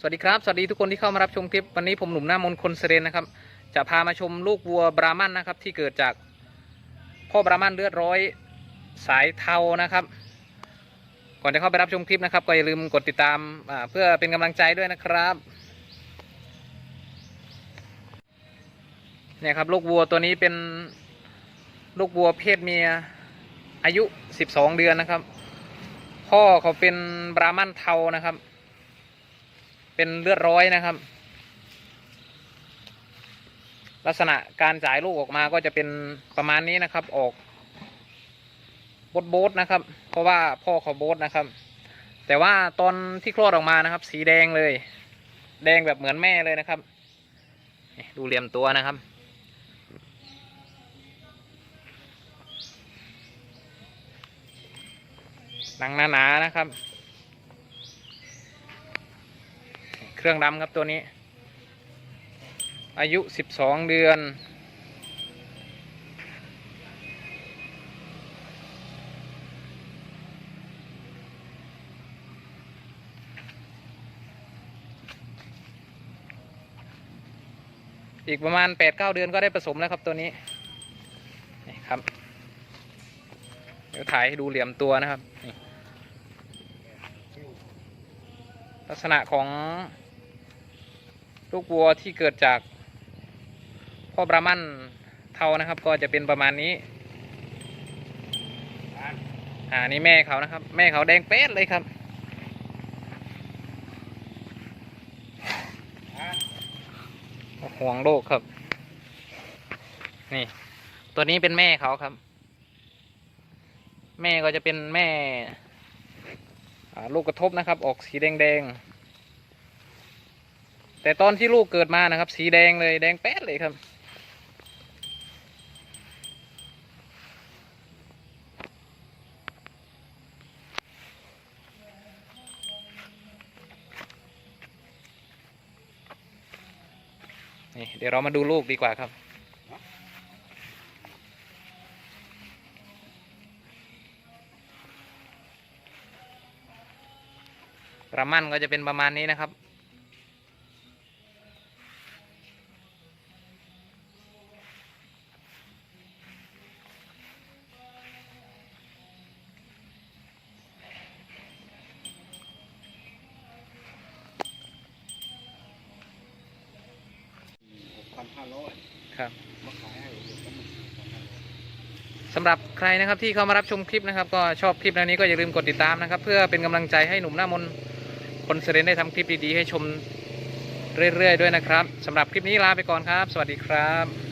สวัสดีครับ สวัสดีทุกคนที่เข้ามารับชมคลิปวันนี้ผมหนุ่มหน้ามนคนเสเรนนะครับ จะพามาชมลูกวัวบรามันนะครับ ที่เกิดจากพ่อบรามันเลือดร้อยสายเทานะครับ ก่อนจะเข้าไปรับชมคลิปนะครับ ก็อย่าลืมกดติดตามเพื่อเป็นกำลังใจด้วยนะครับเนี่ยครับลูกวัวตัวนี้เป็นลูกวัวเพศเมียอายุ 12 เดือนนะครับ พ่อเขาเป็นบรามันเทานะครับ เป็นเลือดร้อยนะครับ ลักษณะการจ่ายลูกออกมาก็จะเป็นประมาณนี้นะครับ ออกโบดโบดนะครับ เพราะว่าพ่อเขาโบดนะครับ แต่ว่าตอนที่คลอดออกมานะครับ สีแดงเลย แดงแบบเหมือนแม่เลยนะครับดูเหลี่ยมตัวนะครับหนังหนาๆนะครับ เค รื่องดำครับตัวนี้ อายุ 12 เดือน อีกประมาณ 8-9 เดือนก็ได้ผสมแล้วครับตัวนี้ นี่ครับ เดี๋ยวถ่ายให้ดูเหลี่ยมตัวนะครับลักษณะของ ลูกวัวที่เกิดจากพ่อบรามันเทานะครับ ก็จะเป็นประมาณนี้อ่านี่แม่เขานะครับ แม่เขาแดงเป๊ดเลยครับห่วงโลกครับ นี่ ตัวนี้เป็นแม่เขาครับ แม่ก็จะเป็นแม่ลูกกระทบนะครับ ออกสีแดงๆ แต่ตอนที่ลูกเกิดมานะครับ สีแดงเลยแดงแป๊ดเลยครับ นี่เดี๋ยวเรามาดูลูกดีกว่าครับประมันก็จะเป็นประมาณนี้นะครับ ห้าร้อยครับมาขายให้เดี๋ยวก็มันสำหรับใครนะครับที่เข้ามารับชมคลิปนะครับ ก็ชอบคลิปแนวนี้ก็อย่าลืมกดติดตามนะครับ เพื่อเป็นกำลังใจให้หนุ่มหน้ามนต์คนเสเรนได้ทำคลิปดีๆให้ชมเรื่อยๆด้วยนะครับสำหรับคลิปนี้ลาไปก่อนครับ สวัสดีครับ